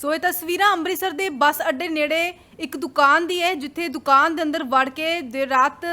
ਸੋ ਇਹ ਤਸਵੀਰਾਂ ਅੰਮ੍ਰਿਤਸਰ ਦੇ ਬੱਸ ਅੱਡੇ ਨੇੜੇ ਇੱਕ ਦੁਕਾਨ ਦੀ ਹੈ, ਜਿੱਥੇ ਦੁਕਾਨ ਦੇ ਅੰਦਰ ਵੜ ਕੇ ਦੇਰ ਰਾਤ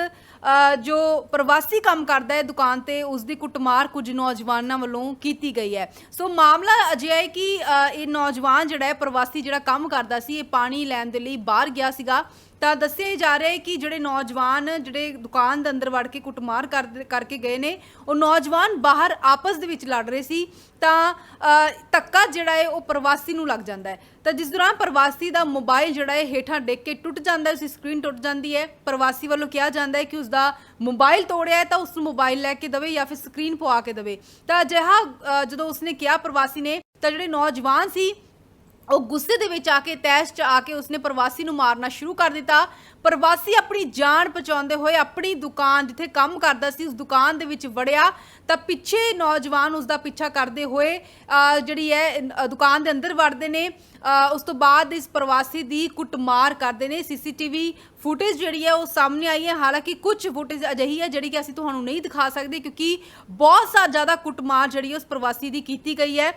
ਜੋ ਪ੍ਰਵਾਸੀ ਕੰਮ ਕਰਦਾ ਹੈ ਦੁਕਾਨ ਤੇ ਉਸ ਦੀ ਕੁੱਟਮਾਰ ਕੁਝ ਨੌਜਵਾਨਾਂ ਵੱਲੋਂ ਕੀਤੀ ਗਈ ਹੈ। ਸੋ ਮਾਮਲਾ ਅਜਿਹਾ ਹੈ ਕਿ ਇਹ ਨੌਜਵਾਨ ਜਿਹੜਾ ਹੈ ਪ੍ਰਵਾਸੀ ਜਿਹੜਾ ਕੰਮ ਕਰਦਾ ਸੀ ਇਹ ਪਾਣੀ ਲੈਣ ਦੇ ਲਈ ਬਾਹਰ ਗਿਆ ਸੀਗਾ। ਤਾਂ ਦੱਸਿਆ ਜਾ ਰਿਹਾ ਹੈ ਕਿ ਜਿਹੜੇ ਨੌਜਵਾਨ ਜਿਹੜੇ ਦੁਕਾਨ ਦੇ ਅੰਦਰ ਵੜ ਕੇ ਕੁੱਟਮਾਰ ਕਰ- ਕਰਕੇ ਗਏ ਨੇ ਉਹ ਨੌਜਵਾਨ ਬਾਹਰ ਆਪਸ ਦੇ ਵਿੱਚ ਲੜ ਰਹੇ ਸੀ। ਤਾਂ ਅ, ਧੱਕਾ ਜਿਹੜਾ ਹੈ ਉਹ ਪ੍ਰਵਾਸੀ ਨੂੰ ਲੱਗ ਜਾਂਦਾ ਹੈ। ਤਾਂ ਜਿਸ ਦੌਰਾਨ ਪ੍ਰਵਾਸੀ ਦਾ ਮੋਬਾਈਲ ਜਿਹੜਾ ਹੈ ਹੇਠਾਂ ਡਿੱਗ ਕੇ ਟੁੱਟ ਜਾਂਦਾ ਹੈ ਉਸ ਸਕਰੀਨ ਟੁੱਟ ਜਾਂਦੀ ਹੈ। ਪ੍ਰਵਾਸੀ ਵੱਲੋਂ ਕਿਹਾ ਜਾਂਦਾ ਹੈ ਕਿ ਉਸ ਦਾ ਮੋਬਾਈਲ ਤੋੜਿਆ ਤਾਂ ਉਸ ਨੂੰ ਮੋਬਾਈਲ ਲੈ ਕੇ ਦਵੇ ਜਾਂ ਫਿਰ ਸਕਰੀਨ ਪਵਾ ਕੇ ਦਵੇ। ਤਾਂ ਅਜਿਹਾ ਅ, ਜਦੋਂ ਉਸਨੇ ਕਿਹਾ ਪ੍ਰਵਾਸੀ ਨੇ ਤਾਂ ਜਿਹੜੇ ਨੌਜਵਾਨ ਸੀ ਉਹ ਗੁੱਸੇ ਦੇ ਵਿੱਚ ਆ ਕੇ, ਤੈਸ਼ ਚ ਆ ਕੇ ਉਸਨੇ ਪ੍ਰਵਾਸੀ ਨੂੰ ਮਾਰਨਾ ਸ਼ੁਰੂ ਕਰ ਦਿੱਤਾ। ਪ੍ਰਵਾਸੀ ਆਪਣੀ ਜਾਨ ਬਚਾਉਂਦੇ ਹੋਏ ਆਪਣੀ ਦੁਕਾਨ ਜਿੱਥੇ ਕੰਮ ਕਰਦਾ ਸੀ, ਉਸ ਦੁਕਾਨ ਦੇ ਵਿੱਚ ਵੜਿਆ। ਤਾਂ ਪਿੱਛੇ ਨੌਜਵਾਨ ਉਸ ਦਾ ਪਿੱਛਾ ਕਰਦੇ ਹੋਏ ਜਿਹੜੀ ਹੈ ਦੁਕਾਨ ਦੇ ਅੰਦਰ ਵੜਦੇ ਨੇ। ਉਸ ਤੋਂ ਬਾਅਦ ਇਸ ਪ੍ਰਵਾਸੀ ਦੀ ਕੁੱਟਮਾਰ ਕਰਦੇ ਨੇ। ਸੀਸੀਟੀਵੀ ਫੁਟੇਜ ਜਿਹੜੀ ਹੈ, ਉਹ ਸਾਹਮਣੇ ਆਈ ਹੈ। ਹਾਲਾਂਕਿ ਕੁਝ ਫੁਟੇਜ ਅਜਿਹੀ ਹੈ ਜਿਹੜੀ ਕਿ ਅਸੀਂ ਤੁਹਾਨੂੰ ਨਹੀਂ ਦਿਖਾ ਸਕਦੇ, ਕਿਉਂਕਿ ਬਹੁਤ ਸਾ, ਜ਼ਿਆਦਾ ਕੁੱਟਮਾਰ ਜਿਹੜੀ ਉਸ ਪ੍ਰਵਾਸੀ ਦੀ ਕੀਤੀ ਗਈ ਹੈ।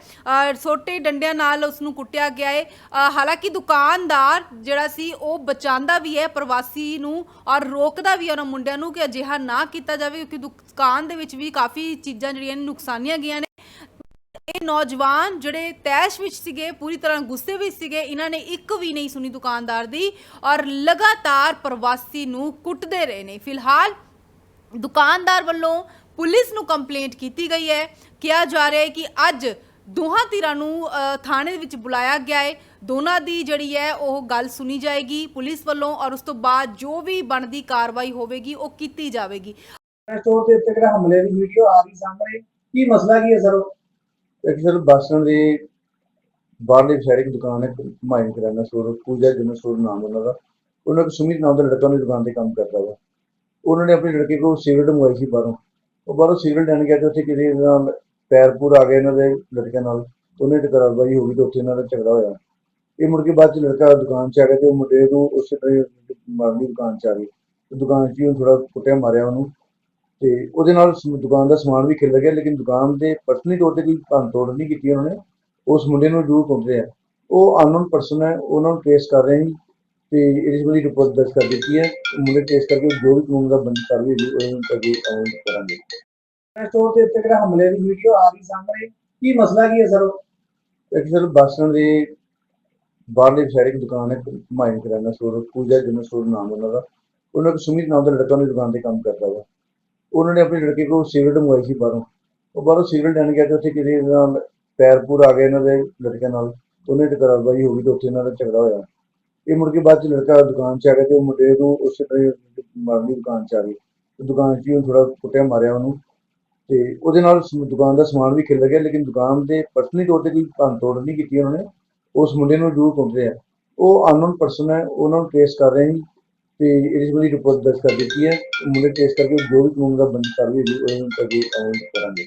ਛੋਟੇ ਡੰਡਿਆਂ ਨਾਲ ਉਸ ਨੂੰ ਕੁੱਟਿਆ ਗਿਆ ਹੈ ਹਾਲਾਂਕਿ ਦੁਕਾਨਦਾਰ ਜਿਹੜਾ ਸੀ, ਉਹ ਬਚਾਉਂਦਾ ਵੀ ਹੈ, ਪ੍ਰਵਾਸੀ ਨੂੰ ਔਰ ਰੋਕਦਾ ਵੀ ਹੈ ਉਹਨਾਂ ਮੁੰਡਿਆਂ ਨੂੰ ਕਿ ਅਜਿਹਾ ਨਾ ਕੀਤਾ ਜਾਵੇ, ਕਿਉਂਕਿ ਦੁਕਾਨ ਦੇ ਵਿੱਚ ਵੀ ਕਾਫੀ ਚੀਜ਼ਾਂ ਜਿਹੜੀਆਂ ਨੇ ਨੁਕਸਾਨੀਆਂ ਗਈਆਂ ਨੇ। ਇਹ ਨੌਜਵਾਨ ਜਿਹੜੇ ਤੈਸ਼ ਵਿੱਚ ਸੀਗੇ, ਪੂਰੀ ਤਰ੍ਹਾਂ ਗੁੱਸੇ ਵਿੱਚ ਸੀਗੇ, ਇਹਨਾਂ ਨੇ ਇੱਕ ਵੀ ਨਹੀਂ ਸੁਣੀ ਦੁਕਾਨਦਾਰ ਦੀ ਔਰ ਲਗਾਤਾਰ ਪ੍ਰਵਾਸੀ ਨੂੰ ਕੁੱਟਦੇ ਰਹੇ ਨੇ। ਫਿਲਹਾਲ ਦੁਕਾਨਦਾਰ ਵੱਲੋਂ ਪੁਲਿਸ ਨੂੰ ਕੰਪਲੇਂਟ ਕੀਤੀ ਗਈ ਹੈ। ਕਿਹਾ ਜਾ ਰਿਹਾ ਹੈ ਕਿ ਅੱਜ ਦੋਹਾਂ ਧਿਰਾਂ ਨੂੰ ਅ, ਥਾਣੇ ਵਿੱਚ ਬੁਲਾਇਆ ਗਿਆ ਹੈ ਦੋਨਾਂ ਦੀ ਜਿਹੜੀ ਹੈ ਉਹ ਗੱਲ ਸੁਣੀ ਜਾਏਗੀ ਪੁਲਿਸ ਵੱਲੋਂ ਔਰ ਉਸ ਤੋਂ ਬਾਅਦ ਜੋ ਵੀ ਬਣਦੀ ਕਾਰਵਾਈ ਹੋਵੇਗੀ ਉਹ ਕੀਤੀ ਜਾਵੇਗੀ। ਸਟੋਰ ਦੇ ਉੱਤੇ ਜਿਹੜਾ ਹਮਲੇ ਦੀ ਵੀਡੀਓ ਆ ਰਹੀ ਸਾਹਮਣੇ। ਕੀ ਮਸਲਾ ਕੀ ਹੈ ਸਰ? ਇੱਕ ਸਰ ਬੱਸਾਂ ਦੇ ਬਾਹਰਲੀ ਸਾਈਡ ਇੱਕ ਦੁਕਾਨ ਹੈ ਮਾਈਨ ਕਰਿਆਨਾ ਸਟੋਰ ਪੂਜਾ ਜਨਰਲ ਸਟੋਰ ਨਾਮ ਉਹਨਾਂ ਦਾ। ਉਹਨਾਂ ਕੋਲ ਸੁਮਿਤ ਨਾਮ ਦਾ ਲੜਕਾ ਉਹਦੀ ਦੁਕਾਨ ਤੇ ਕੰਮ ਕਰਦਾ ਵਾ। ਉਹਨਾਂ ਨੇ ਆਪਣੀ ਲੜਕੇ ਕੋਲ ਸਿਗਰਟ ਮੰਗਵਾਈ ਸੀ ਬਾਹਰੋਂ। ਉਹ ਬਾਹਰੋਂ ਸਿਗਰਟ ਲੈਣ ਗਿਆ ਤੇ ਉੱਥੇ ਕਿਸੇ ਨਾਲ ਪੈਰ ਪੂਰ ਆ ਗਏ ਇਹਨਾਂ ਦੇ ਲੜਕਿਆਂ ਨਾਲ, ਉਹਨੇ ਤੇ ਹੋ ਗਈ ਤੇ ਉੱਥੇ ਇਹਨਾਂ ਦਾ ਝਗੜਾ ਹੋਇਆ। ਇਹ ਮੁੜ ਕੇ ਬਾਅਦ ਚ ਲੜਕਾ ਦੁਕਾਨ 'ਚ ਆ ਗਿਆ ਤੇ ਉਹ ਮੁੰਡੇ ਨੂੰ ਉਸੇ ਤਰ੍ਹਾਂ ਮਾਰਨੀ ਦੁਕਾਨ 'ਚ ਆ ਗਈ ਦੁਕਾਨ 'ਚ ਹੀ ਥੋੜਾ ਕੁੱਟਿਆ, ਮਾਰਿਆ ਉਹਨੂੰ। ਤੇ ਉਹਦੇ ਨਾਲ ਦੁਕਾਨ ਦਾ ਸਮਾਨ ਵੀ ਖਿਲ ਗਿਆ, ਲੇਕਿਨ ਦੁਕਾਨ ਦੇ ਪਰਸਨਲੀ ਤੌਰ ਤੇ ਕੋਈ ਭੰਨ ਤੋੜ ਨਹੀਂ ਕੀਤੀ ਉਹਨਾਂ ਨੇ। ਉਸ ਮੁੰਡੇ ਨੂੰ ਜ਼ਰੂਰ ਕੁੱਟਦੇ ਆ ਉਹ ਅਨਨੋਨ ਪਰਸਨ ਹੈ ਉਹਨਾਂ ਨੂੰ ਟ੍ਰੇਸ ਕਰ ਰਹੇ ਹਾਂ ਤੇ ਇਸ ਵਾਲੀ ਰਿਪੋਰਟ ਦਰਜ ਕਰ ਦਿੱਤੀ ਹੈ। ਮੁੰਡੇ ਟ੍ਰੇਸ ਕਰਕੇ ਜੋ ਵੀ ਕਾਨੂੰਨ ਦਾ ਬੰਦ ਕਰ ਵੀ ਉਹਨੂੰ ਅੱਗੇ ਅਮਲ ਕਰਾਂਗੇ। ਸਟੋਰ ਦੇ ਉੱਤੇ ਜਿਹੜਾ ਹਮਲੇ ਦੀ ਵੀਡੀਓ ਆ ਰਹੀ ਸਾਹਮਣੇ। ਕੀ ਮਸਲਾ ਕੀ ਹੈ ਸਰ ਇੱਕ ਸਰ ਦੇ ਬਾਹਰਲੀ ਸਾਈਡ ਦੁਕਾਨ ਹੈ ਮਾਈਨ ਕਰਿਆਨਾ ਸਟੋਰ ਪੂਜਾ ਜਨਰਲ ਸਟੋਰ ਨਾਮ ਉਹਨਾਂ ਦਾ। ਉਹਨਾਂ ਕੋਲ ਸੁਮਿਤ ਨਾਮ ਦਾ ਲੜਕਾ ਉਹਦੀ ਦੁਕਾਨ ਤੇ ਕੰਮ ਕਰਦਾ ਵਾ। ਉਹਨਾਂ ਨੇ ਆਪਣੀ ਲੜਕੇ ਕੋਲ ਸਿਗਰਟ ਮੰਗਵਾਈ ਸੀ ਬਾਹਰੋਂ। ਉਹ ਬਾਹਰੋਂ ਸਿਗਰਟ ਲੈਣ ਗਿਆ ਤੇ ਉੱਥੇ ਕਿਸੇ ਨਾਲ ਪੈਰ ਪੂਰ ਆ ਗਏ ਇਹਨਾਂ ਦੇ ਲੜਕਿਆਂ ਨਾਲ। ਉਹਨੇ ਤੇ ਹੋ ਗਈ ਤੇ ਉੱਥੇ ਇਹਨਾਂ ਦਾ ਝਗੜਾ ਹੋਇਆ। ਇਹ ਮੁੜ ਕੇ ਬਾਅਦ ਚ ਲੜਕਾ ਦੁਕਾਨ 'ਚ ਆ ਗਿਆ ਤੇ ਉਹ ਮੁੰਡੇ ਨੂੰ ਉਸੇ ਤਰ੍ਹਾਂ ਹੀ ਮਾਰਨੀ ਦੁਕਾਨ 'ਚ ਆ ਗਈ। ਦੁਕਾਨ 'ਚ ਹੀ ਥੋੜਾ ਕੁੱਟਿਆ, ਮਾਰਿਆ ਉਹਨੂੰ। ਤੇ ਉਹਦੇ ਨਾਲ ਸ- ਦੁਕਾਨ ਦਾ ਸਮਾਨ ਵੀ ਖਿਲ ਗਿਆ, ਲੇਕਿਨ ਦੁਕਾਨ ਦੇ ਪਰਸਨਲੀ ਤੌਰ ਤੇ ਕੋਈ ਭੰਨ ਤੋੜ ਨਹੀਂ ਕੀਤੀ ਉਹਨਾਂ ਨੇ। ਉਸ ਮੁੰਡੇ ਨੂੰ ਜ਼ਰੂਰ ਕੁੱਟਦੇ ਰਿਹਾ। ਉਹ ਅਨਨੋਨ ਪਰਸਨ ਹੈ, ਉਹਨਾਂ ਨੂੰ ਟ੍ਰੇਸ ਕਰ ਰਹੇ ਹਾਂ ਤੇ ਇਸ ਵਾਲੀ ਰਿਪੋਰਟ ਦਰਜ ਕਰ ਦਿੱਤੀ ਹੈ। ਮੁੰਡੇ ਟ੍ਰੇਸ ਕਰਕੇ ਜੋ ਵੀ ਕਾਨੂੰਨ ਦਾ ਬੰਦ ਕਰ ਵੀ ਉਹਨੂੰ ਅੱਗੇ ਅਮਲ ਕਰਾਂਗੇ।